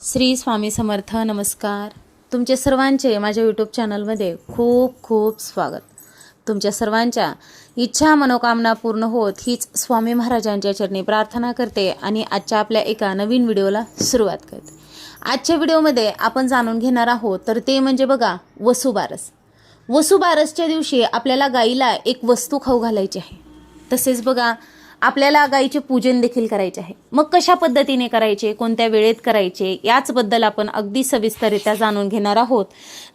श्री स्वामी समर्थ नमस्कार. तुमचे सर्वांचे माझ्या यूट्यूब चॅनलमध्ये खूप खूप स्वागत. तुमच्या सर्वांच्या इच्छा मनोकामना पूर्ण होत हीच स्वामी महाराजांच्या चरणी प्रार्थना करते आणि आजच्या आपल्या एका नवीन व्हिडिओला सुरुवात करते. आजच्या व्हिडिओमध्ये आपण जाणून घेणार आहोत तर ते म्हणजे बघा वसुबारस वसुबारसच्या दिवशी आपल्याला गाईला एक वस्तू खाऊ घालायची आहे. तसेच बघा आपल्याला गाईचे पूजन देखील करायचे आहे. मग कशा पद्धतीने करायचे? कोणत्या वेळेत करायचे? याचबद्दल आपण अगदी सविस्तररित्या जाणून घेणार आहोत.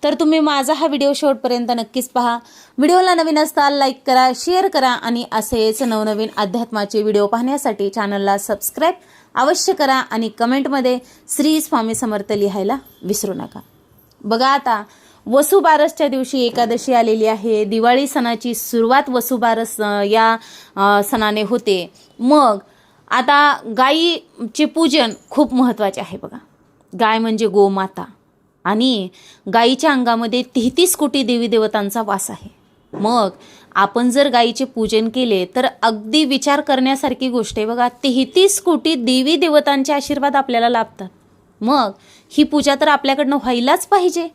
तर तुम्ही माझा हा व्हिडिओ शेवटपर्यंत नक्कीच पहा. व्हिडिओला नवीन असताल लाईक करा शेअर करा आणि असेच नवनवीन अध्यात्माचे व्हिडिओ पाहण्यासाठी चॅनलला सबस्क्राईब अवश्य करा आणि कमेंटमध्ये श्री स्वामी समर्थ लिहायला विसरू नका. बघा आता वसुबारसच्या दिवशी एकादशी आलेली आहे. दिवाळी सणाची सुरुवात वसुबारस या सणाने होते. मग आता गाईचे पूजन खूप महत्त्वाचे आहे बघा. गाय म्हणजे गोमाता. आणि गाईच्या अंगामध्ये तेहतीस कोटी देवी देवतांचा वास आहे. मग आपण जर गाईचे पूजन केले तर अगदी विचार करण्यासारखी गोष्ट आहे बघा. तेहतीस कोटी देवी देवतांचे आशीर्वाद आपल्याला लाभतात. मग ही पूजा तर आपल्याकडनं व्हायलाच पाहिजे.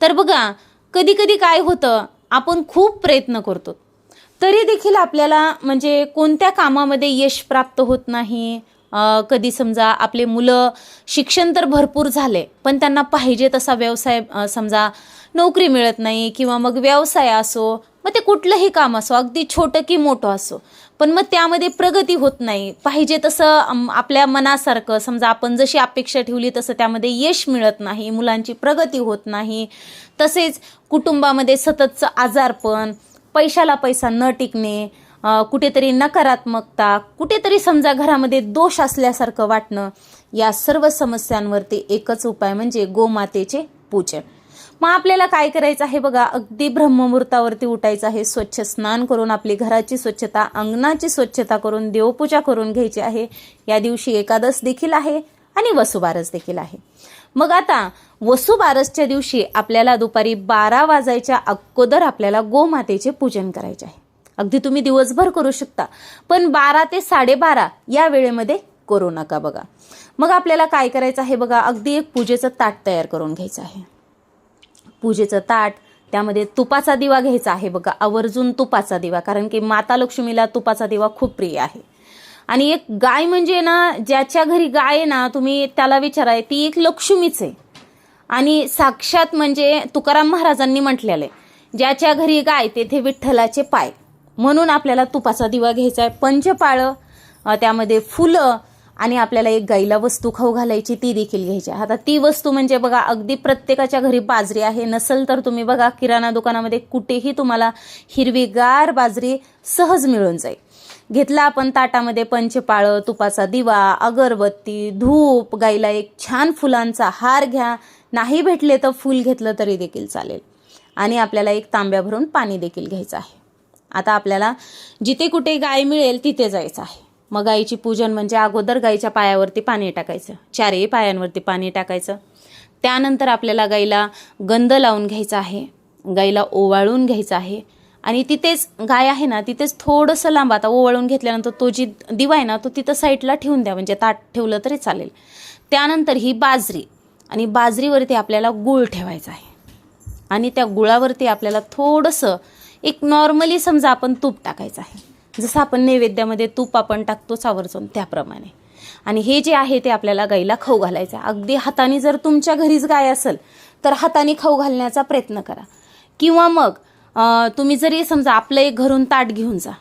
तर बघा कधी कधी काय होतं आपण खूप प्रयत्न करतो. तरी देखील आपल्याला म्हणजे कोणत्या कामामध्ये यश प्राप्त होत नाही? कधी समजा आपले मुलं शिक्षण तर भरपूर झाले पण त्यांना पाहिजे तसा व्यवसाय समजा नोकरी मिळत नाही किंवा मग व्यवसाय असो मग ते कुठलंही काम असो अगदी छोटं की मोठं असो. पण मग त्यामध्ये प्रगती होत नाही. पाहिजे तसं आपल्या मनासारखं समजा आपण जशी अपेक्षा ठेवली तसं त्यामध्ये यश मिळत नाही मुलांची प्रगती होत नाही. तसेच कुटुंबामध्ये सततचं आजारपण पैशाला पैसा न टिकणे कुठेतरी नकारात्मकता कुठेतरी समजा घरामध्ये दोष असल्यासारखं वाटणं या सर्व समस्यांवरती एकच उपाय म्हणजे गोमातेचे पूजन. मग आपल्याला काय करायचं आहे बघा? अगदी ब्रह्ममुहूर्तावरती उठायचं आहे. स्वच्छ स्नान करून आपली घराची स्वच्छता अंगणाची स्वच्छता करून देवपूजा करून घ्यायची आहे. या दिवशी एकादश देखील आहे आणि वसुबारस देखील आहे. मग आता वसुबारसच्या दिवशी आपल्याला दुपारी बारा वाजायच्या अगोदर आपल्याला गोमातेचे पूजन करायचे आहे. अगदी तुम्ही दिवसभर करू शकता. पण बारा ते साडेबारा या वेळेमध्ये करू नका बघा. मग आपल्याला काय करायचं आहे बघा? अगदी एक पूजेचं ताट तयार करून घ्यायचं आहे. पूजेचं ताट त्यामध्ये तुपाचा दिवा घ्यायचा आहे बघा आवर्जून तुपाचा दिवा कारण की माता लक्ष्मीला तुपाचा दिवा खूप प्रिय आहे. आणि एक गाय म्हणजे ना ज्याच्या घरी गाय आहे ना तुम्ही त्याला विचाराय ती एक लक्ष्मीच आहे. आणि साक्षात म्हणजे तुकाराम महाराजांनी म्हटलेलं आहे ज्याच्या घरी गाय तेथे विठ्ठलाचे पाय. म्हणून आपल्याला तुपाचा दिवा घ्यायचा आहे. पंचपाळं त्यामध्ये फुलं आणि आपल्याला एक गाईला वस्तू खाऊ घालायची ती देखील घ्यायची आहे. आता ती वस्तू म्हणजे बघा अगदी प्रत्येकाच्या घरी बाजरी आहे नसेल तर तुम्ही बघा किराणा दुकानामध्ये कुठेही तुम्हाला हिरवीगार बाजरी सहज मिळून जाईल. घेतला आपण ताटामध्ये पंचपाळं तुपाचा दिवा अगरबत्ती धूप गाईला एक छान फुलांचा हार घ्या. नाही भेटले तर फूल घेतलं तरी देखील चालेल. आणि आपल्याला एक तांब्या भरून पाणी देखील घ्यायचं आहे. आता आपल्याला जिथे कुठे गाय मिळेल तिथे जायचं आहे. मग गाईची पूजन म्हणजे अगोदर गाईच्या पायावरती पाणी टाकायचं. चारही पायांवरती पाणी टाकायचं. त्यानंतर आपल्याला गाईला गंध लावून घ्यायचा आहे. गाईला ओवाळून घ्यायचं आहे. आणि तिथेच गाय आहे ना तिथेच थोडंसं लांब आता ओवाळून घेतल्यानंतर तो जी दिवा आहे ना तो तिथं साईडला ठेवून द्या म्हणजे ताट ठेवलं तरी चालेल. त्यानंतर ही बाजरी आणि बाजरीवरती आपल्याला गुळ ठेवायचा आहे. आणि त्या गुळावरती आपल्याला थोडंसं एक नॉर्मली समजा आपण तूप टाकायचं आहे. जसं आपण नैवेद्यामध्ये तूप आपण टाकतोच आवर्जून त्याप्रमाणे. आणि हे जे आहे ते आपल्याला गाईला खाऊ घालायचं आहे. अगदी हाताने जर तुमच्या घरीच गाय असेल तर हाताने खाऊ घालण्याचा प्रयत्न करा. किंवा मग तुम्ही जरी समजा आपलं एक घरून ताट घेऊन जा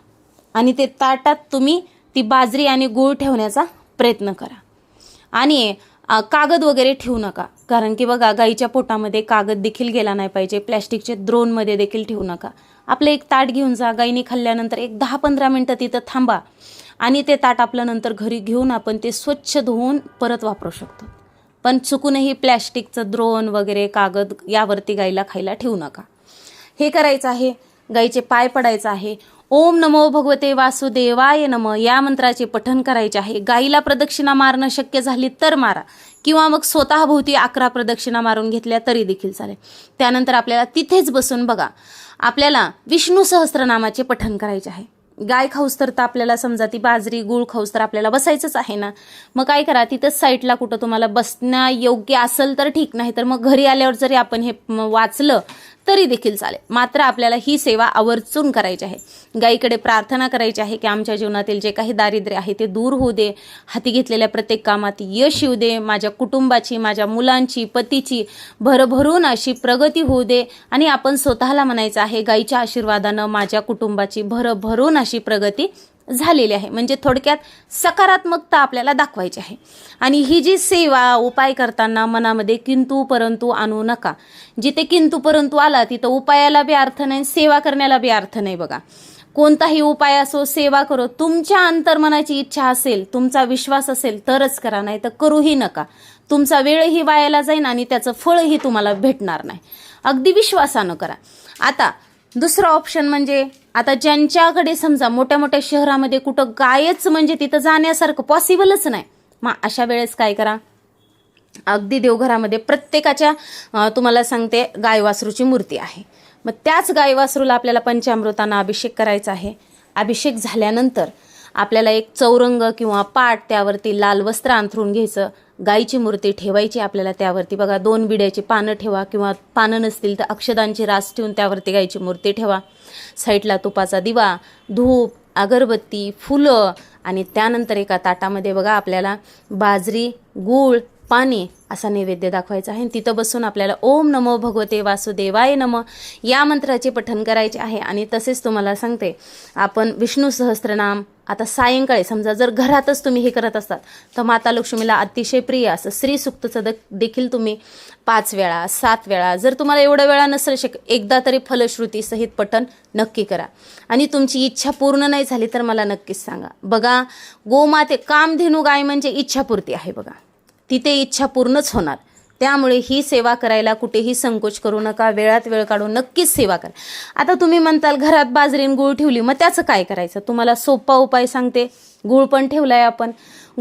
आणि ते ताटात तुम्ही ती बाजरी आणि गूळ ठेवण्याचा प्रयत्न करा. आणि कागद वगैरे ठेवू नका. कारण की बघा गाईच्या पोटामध्ये कागद देखील गेला नाही पाहिजे. प्लॅस्टिकचे द्रोणमध्ये देखील ठेवू नका. आपलं एक ताट घेऊन जा गाईने खाल्ल्यानंतर एक दहा पंधरा मिनटं तिथं थांबा. आणि ते ताट आपल्यानंतर नंतर घरी घेऊन आपण ते स्वच्छ धुवून परत वापरू शकतो. पण चुकूनही प्लॅस्टिकचं द्रोण वगैरे कागद यावरती गाईला खायला ठेवू नका. हे करायचं आहे. गाईचे पाय पडायचं आहे. ओम नमो भगवते वासुदेवाय नम या मंत्राचे पठण करायचे आहे. गाईला प्रदक्षिणा मारणं शक्य झाली तर मारा. किंवा मग स्वतःभोवती अकरा प्रदक्षिणा मारून घेतल्या तरी देखील चालेल. त्यानंतर आपल्याला तिथेच बसून बघा आपल्याला विष्णू सहस्त्रनामाचे पठण करायचे आहे. गाय खाऊस तर तर आपल्याला समजा ती बाजरी गुळ खाऊस तर आपल्याला बसायचंच आहे ना? मग काय करा तिथंच साईडला कुठं तुम्हाला बसण्या योग्य असेल तर ठीक नाही तर मग घरी आल्यावर जरी आपण हे वाचलं तरी देखील चालेल. मात्र आपल्याला ही सेवा आवर्जून करायची आहे. गाईकडे प्रार्थना करायची आहे की आमच्या जीवनातील जे काही दारिद्र्य आहे ते दूर होऊ दे. हाती घेतलेल्या प्रत्येक कामात यश येऊ दे. माझ्या कुटुंबाची माझ्या मुलांची पतीची भरभरून अशी प्रगती होऊ दे. आणि आपण स्वतःला म्हणायचं आहे गाईच्या आशीर्वादानं माझ्या कुटुंबाची भरभरून अशी प्रगती झालेली आहे. म्हणजे थोडक्यात सकारात्मकता आपल्याला दाखवायची आहे. आणि ही जी सेवा उपाय करताना मनामध्ये किंतू परंतु आणू नका. जिथे किंतू परंतु आला तिथं उपायाला बी अर्थ नाही सेवा करण्याला बी अर्थ नाही बघा. कोणताही उपाय असो सेवा करो तुमच्या अंतर्मनाची इच्छा असेल तुमचा विश्वास असेल तरच करा नाही तर करूही नका. तुमचा वेळही वायाला जाईल आणि त्याचं फळही तुम्हाला भेटणार नाही. अगदी विश्वासानं करा. आता दुसरं ऑप्शन म्हणजे आता ज्यांच्याकडे समजा मोठ्या मोठ्या शहरामध्ये कुठं गायच म्हणजे तिथं जाण्यासारखं पॉसिबलच नाही मग अशा वेळेस काय करा? अगदी देवघरामध्ये प्रत्येकाच्या तुम्हाला सांगते गाय वासरूची मूर्ती आहे. मग त्याच गाय वासरूला आपल्याला पंचामृतांना अभिषेक करायचा आहे. अभिषेक झाल्यानंतर आपल्याला एक चौरंग किंवा पाट त्यावरती लाल वस्त्र अंथरून घ्यायचं. गाईची मूर्ती ठेवायची आपल्याला त्यावरती. बघा दोन बिड्याची पानं ठेवा किंवा पानं नसतील तर अक्षदांची रास ठेवून त्यावरती गाईची मूर्ती ठेवा. साईडला तुपाचा दिवा धूप अगरबत्ती फुलं आणि त्यानंतर एका ताटामध्ये बघा आपल्याला बाजरी गूळ पाणी असा नैवेद्य दाखवायचा आहे. आणि तिथं बसून आपल्याला ओम नमो भगवते वासुदेवाय नम या मंत्राचे पठण करायचे आहे. आणि तसेच तुम्हाला सांगते आपण विष्णू सहस्त्रनाम आता सायंकाळी समजा जर घरातच तुम्ही हे करत असतात तर माता लक्ष्मीला अतिशय प्रिय असं स्त्री सुक्तचं द देखील तुम्ही पाच वेळा सात वेळा जर तुम्हाला एवढ्या वेळा नसेल शक एकदा तरी फलश्रुतीसहित पठण नक्की करा. आणि तुमची इच्छा पूर्ण नाही झाली तर मला नक्कीच सांगा. बघा गोमाते कामधेनू गाय म्हणजे इच्छापूर्ती आहे बघा. तिथे इच्छा पूर्णच होणार. त्यामुळे ही सेवा करायला कुठेही संकोच करू नका. वेळात वेळ काढून नक्कीच सेवा करा. आता तुम्ही म्हणताल घरात बाजरीन गूळ ठेवली. मग त्याचं काय करायचं? तुम्हाला सोपा उपाय सांगते. गूळ पण ठेवलाय आपण.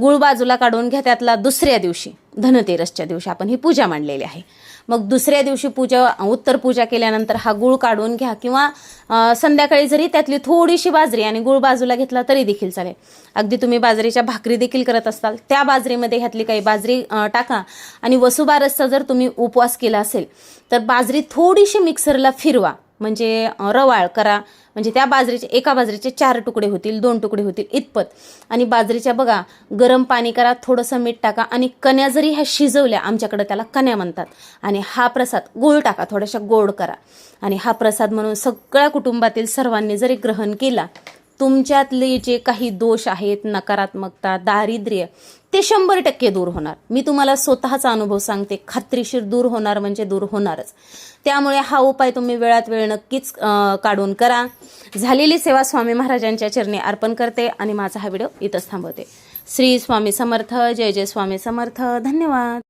गूळ बाजूला काढून घ्या त्यातला दुसऱ्या दिवशी. धनतेरसच्या दिवशी आपण ही पूजा मांडलेली आहे. मग दुसऱ्या दिवशी पूजा उत्तर पूजा केल्यानंतर हा गूळ काढून घ्या किंवा संध्याकाळी जरी त्यातली थोडीशी बाजरी आणि गूळ बाजूला घेतला तरी देखील चालेल. अगदी तुम्ही बाजरीच्या भाकरी देखील करत असाल त्या बाजरीमध्ये ह्यातली काही बाजरी टाका आणि वसुबारसचा जर तुम्ही उपवास केला असेल तर बाजरी थोडीशी मिक्सरला फिरवा. म्हणजे रवाळ करा. म्हणजे त्या बाजरीचे एका बाजरीचे चार तुकडे होतील दोन तुकडे होतील इतपत. आणि बाजरीच्या बघा गरम पाणी करा थोडंसं मीठ टाका आणि कण्या जरी ह्या शिजवल्या आमच्याकडे त्याला कण्या म्हणतात. आणि हा प्रसाद गोळ टाका थोड्याशा गोड करा. आणि हा प्रसाद म्हणून सगळ्या कुटुंबातील सर्वांनी जरी ग्रहण केला तुमच्यातले जे काही दोष आहेत नकारात्मकता दारिद्र्य ते शंभर टक्के दूर होणार. मी तुम्हाला स्वतःचा अनुभव सांगते. खात्रीशीर दूर होणार म्हणजे दूर होणारच. त्यामुळे हा उपाय तुम्ही वेळात वेळ नक्कीच काढून करा. झालेली सेवा स्वामी महाराजांच्या चरणी अर्पण करते आणि माझा हा व्हिडिओ इथंच थांबवते. श्री स्वामी समर्थ जय जय स्वामी समर्थ. धन्यवाद.